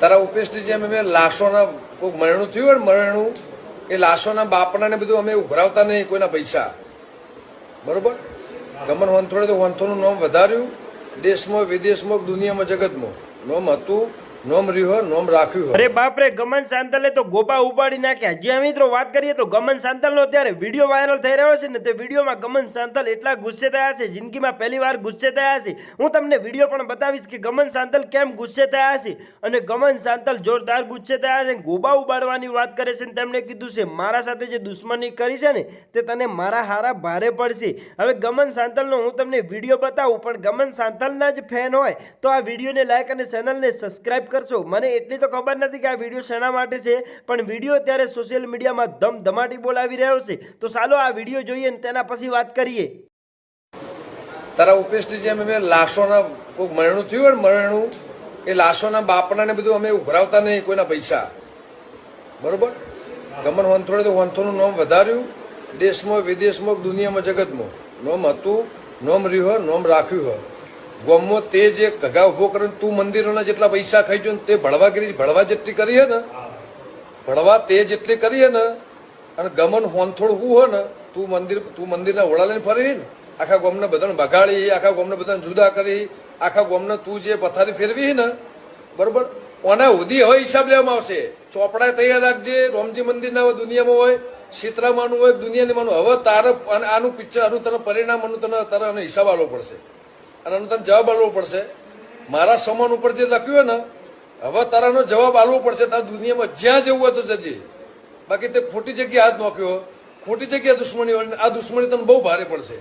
તારા ઉપેશની જેમ અમે લાશોના કોઈક મરણું થયું હોય મરણું, એ લાશોના બાપના ને બધું અમે ઉભરાવતા નહીં કોઈના પૈસા. બરોબર? ગમન વંથોડે તો વંથોનું નામ વધાર્યું, દેશમાં વિદેશમાં દુનિયામાં જગતમાં. નોમ હતું નોમ રહ્યું નોમ અરે બાપરે ગમન સાંતલે તો ગોપા ઉપાડી નાખ્યા. જે મિત્રો વાત કરીએ તો ગમન સાંતલનો ત્યારે વીડિયો વાયરલ થઈ રહ્યો છે ને તે વિડીયોમાં ગમન સાંતલ એટલા ગુસ્સે થયા છે, જિંદગીમાં પહેલી વાર ગુસ્સે થયા છે. હું તમને વીડિયો પણ બતાવીશ કે ગમન સાંતલ કેમ ગુસ્સે થયા છે અને ગમન સાંતલ જોરદાર ગુસ્સે થયા છે. ગોબા ઉપાડવાની વાત કરે છે ને તેમણે કીધું છે, મારા સાથે જે દુશ્મની કરી છે ને, તે તને મારા હારા ભારે પડશે. હવે ગમન સાંતલનો હું તમને વીડિયો બતાવું, પણ ગમન સાંતલના જ ફેન હોય, તો આ વિડીયોને લાઈક અને ચેનલને સબસ્ક્રાઇબ કરશો? મને એટલી તો ખબર નથી કે આ વીડિયો શેના માટે છે, પણ વીડિયો અત્યારે સોશિયલ મીડિયામાં ધમધમાટી બોલાવી રહ્યો છે. તો ચાલો આ વીડિયો જોઈએ ને તેના પછી વાત કરીએ. તારા ઉપેશની જેમ અમે લાશોના કોઈ મરણું થયું હોય મરણું, એ લાશોના બાપડાને બધું અમે ઉઘરાવતા નહીં કોઈના પૈસા. બરોબર? ગમન વંથોડે તો વંથોનું નોમ વધાર્યું. દેશમાં, વિદેશમાં, દુનિયામાં, જગતમાં. નોમ હતું, નોમ રહ્યું નોમ રાખ્યું હોય. ગોમમાં તે જે કગા ઊભો કરીને તું મંદિરોના જેટલા પૈસા ખાઈ ને તે ભળવાગીરી ભળવા જેટલી કરી હે ને? ભળવા તે જેટલી કરી હે ને? અને ગમન હોનથોડ હું હોય ને, તું મંદિર તું મંદિરના ઓળા લઈને ફરી ને, આખા ગોમને બધાને બગાડી આખા ગોમને બધાને જુદા કરી, આખા ગોમને તું જે પથારી ફેરવી ને, બરોબર? ઓના સુધી હવે હિસાબ લેવામાં આવશે. ચોપડા તૈયાર રાખજે, રોમજી મંદિરના દુનિયામાં હોય સીતરામાનું હોય, દુનિયાની માનું. હવે તારે આનું પિક્ચર આનું તને પરિણામ આનું તને તારે હિસાબ આવવો પડશે. અને એનો તને જવાબ આપવો પડશે. મારા સમાન ઉપર જે લખ્યું ને, હવે તારાનો જવાબ આપવો પડશે. તારા દુનિયામાં જ્યાં જવું હોય તો જજે. બાકી તે ખોટી જગ્યાએ હાથ નોખ્યો. ખોટી જગ્યાએ દુશ્મની આ દુશ્મની તને બહુ ભારે પડશે.